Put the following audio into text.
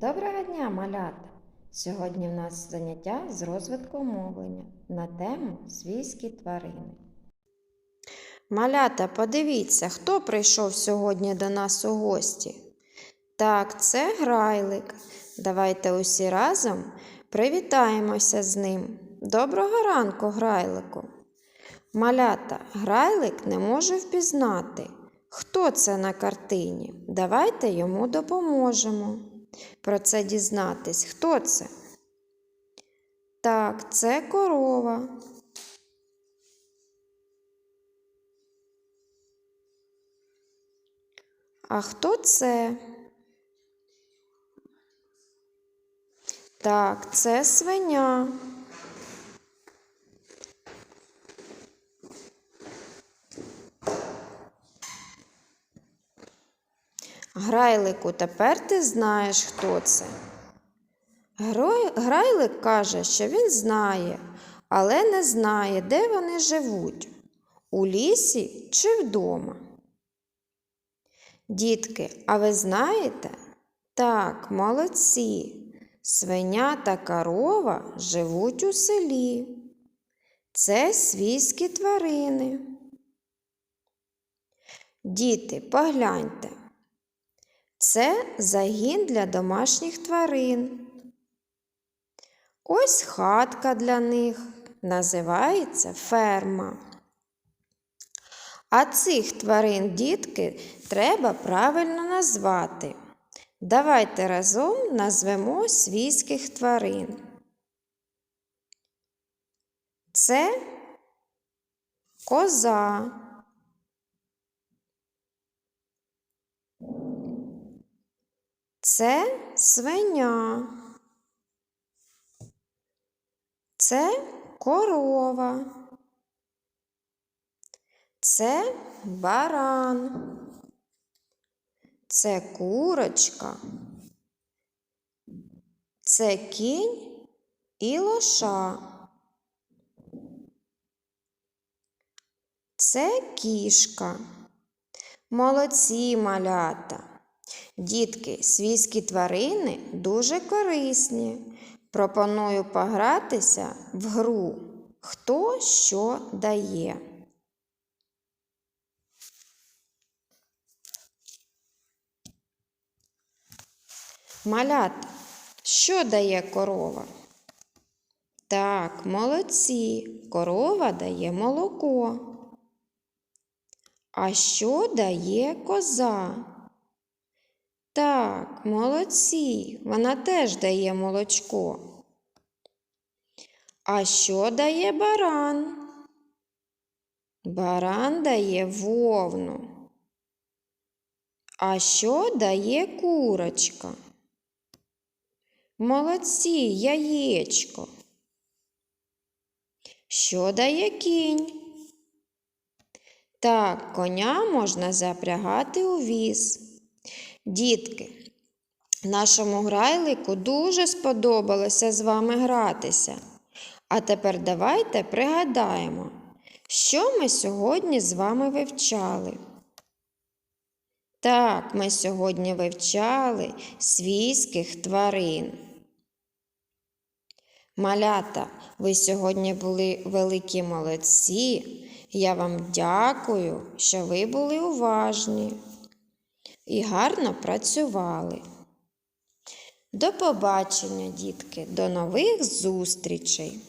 Доброго дня, малята! Сьогодні в нас заняття з розвитку мовлення на тему свійські тварини. Малята, подивіться, хто прийшов сьогодні до нас у гості. Так, це грайлик. Давайте усі разом привітаємося з ним. Доброго ранку, грайлику. Малята, грайлик не може впізнати, хто це на картині. Давайте йому допоможемо. Про це дізнатись, хто це? Так, це корова. А хто це? Так, це свиня. Грайлику, тепер ти знаєш, хто це. Грой- Грайлик каже, що він знає, але не знає, де вони живуть у лісі чи вдома. Дітки, а ви знаєте? Так, молодці. Свиня та корова живуть у селі. Це свійські тварини. Діти, погляньте. Це загін для домашніх тварин. Ось хатка для них називається ферма. А цих тварин, дітки, треба правильно назвати. Давайте разом назвемо свійських тварин. Це коза. Це свиня. Це корова. Це баран. Це курочка. Це кінь і лоша. Це кішка. Молодці малята. Дітки, свійські тварини дуже корисні. Пропоную погратися в гру Хто що дає. Малята, що дає корова? Так, молодці. Корова дає молоко. А що дає коза? Так, молодці, вона теж дає молочко. А що дає баран? Баран дає вовну. А що дає курочка? Молодці, яєчко. Що дає кінь? Так, коня можна запрягати у віз. Дітки, нашому грайлику дуже сподобалося з вами гратися. А тепер давайте пригадаємо, що ми сьогодні з вами вивчали. Так, ми сьогодні вивчали свійських тварин. Малята, ви сьогодні були великі молодці. Я вам дякую, що ви були уважні і гарно працювали. До побачення, дітки, до нових зустрічей!